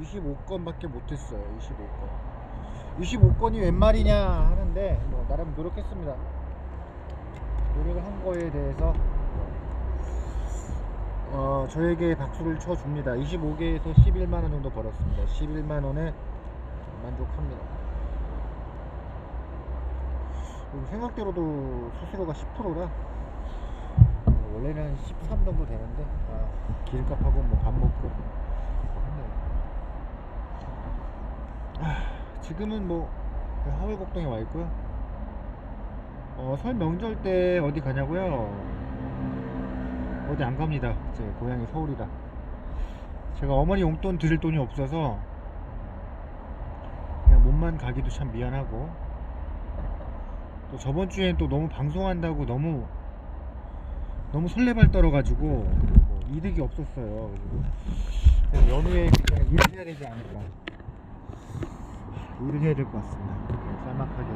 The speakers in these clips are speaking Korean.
25건밖에 못했어요. 25건. 25건이 웬 말이냐 하는데 뭐 나름 노력했습니다. 노력을 한 거에 대해서 어, 저에게 박수를 쳐줍니다. 25개에서 11만 원 정도 벌었습니다. 11만 원에 만족합니다. 생각대로도 수수료가 10%라 원래는 한13 정도 되는데 아, 기름값하고 뭐 밥 먹고. 아, 지금은 뭐 하월곡동에 와 있고요. 어, 설 명절 때 어디 가냐고요? 어디 안 갑니다. 제 고향이 서울이라. 제가 어머니 용돈 드릴 돈이 없어서 그냥 몸만 가기도 참 미안하고 또 저번 주엔 또 너무 방송한다고 너무 너무 설레발 떨어가지고 뭐 이득이 없었어요. 그래서 연휴에 그냥 일을 해야 되지 않을까. 일을 해야 될 것 같습니다. 짤막하게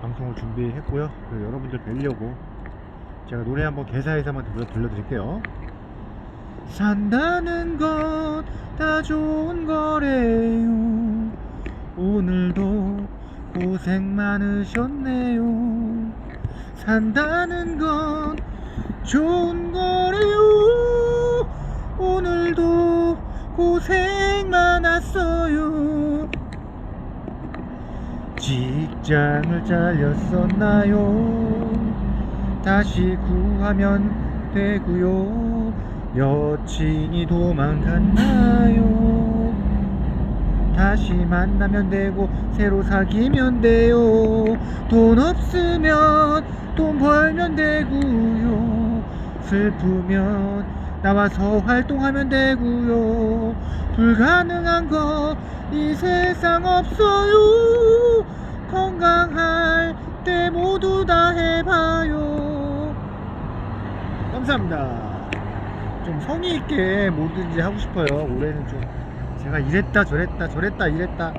방송을 준비했고요. 그리고 여러분들 뵈려고 제가 노래 한번 개사해서 한번 들려, 들려드릴게요. 산다는 건다 좋은 거래요. 오늘도 고생 많으셨네요. 산다는 건 좋은 거래요. 오늘도 고생 많았어요. 직장을 잘렸었나요? 다시 구하면 되고요. 여친이 도망갔나요? 다시 만나면 되고 새로 사귀면 돼요. 돈 없으면 돈 벌면 되고요. 슬프면 나와서 활동하면 되고요. 불가능한 거 이 세상 없어요. 건강할 때 모두 다 해봐요. 감사합니다. 좀 성의 있게 뭐든지 하고 싶어요. 올해는 좀 제가 이랬다 저랬다 저랬다 이랬다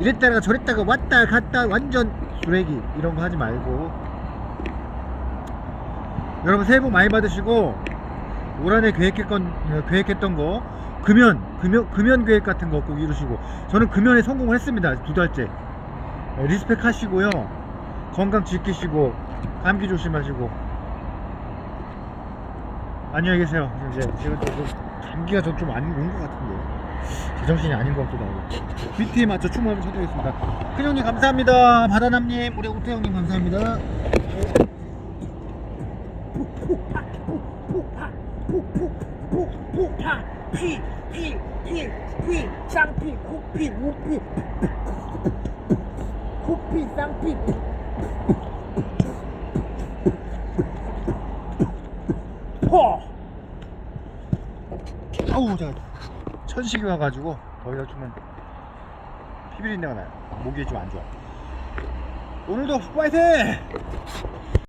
이랬다가 저랬다가 왔다 갔다 완전 쓰레기 이런 거 하지 말고 여러분 새해 복 많이 받으시고 올 한해 계획했던 계획했던 거 금연 금연 금연 계획 같은 거 꼭 이루시고. 저는 금연에 성공을 했습니다. 두 달째. 네, 리스펙 하시고요. 건강 지키시고 감기 조심하시고. 안녕히 계세요. 이제 제가 좀 감기가 좀안온것 같은데. 제정신이 아닌 것 같기도 하고. 비트에 맞춰 춤을 한번 쳐드리겠습니다. 큰형님 감사합니다. 바다남님 우리 오태형님 감사합니다 폭파 피 피 피 피 쌍피 코피 우피 코피 쌍피. 포 아우 제가 천식이 와가지고 거기다 주면 피비린내가 나요. 목이 좀 안 좋아. 오늘도 파이팅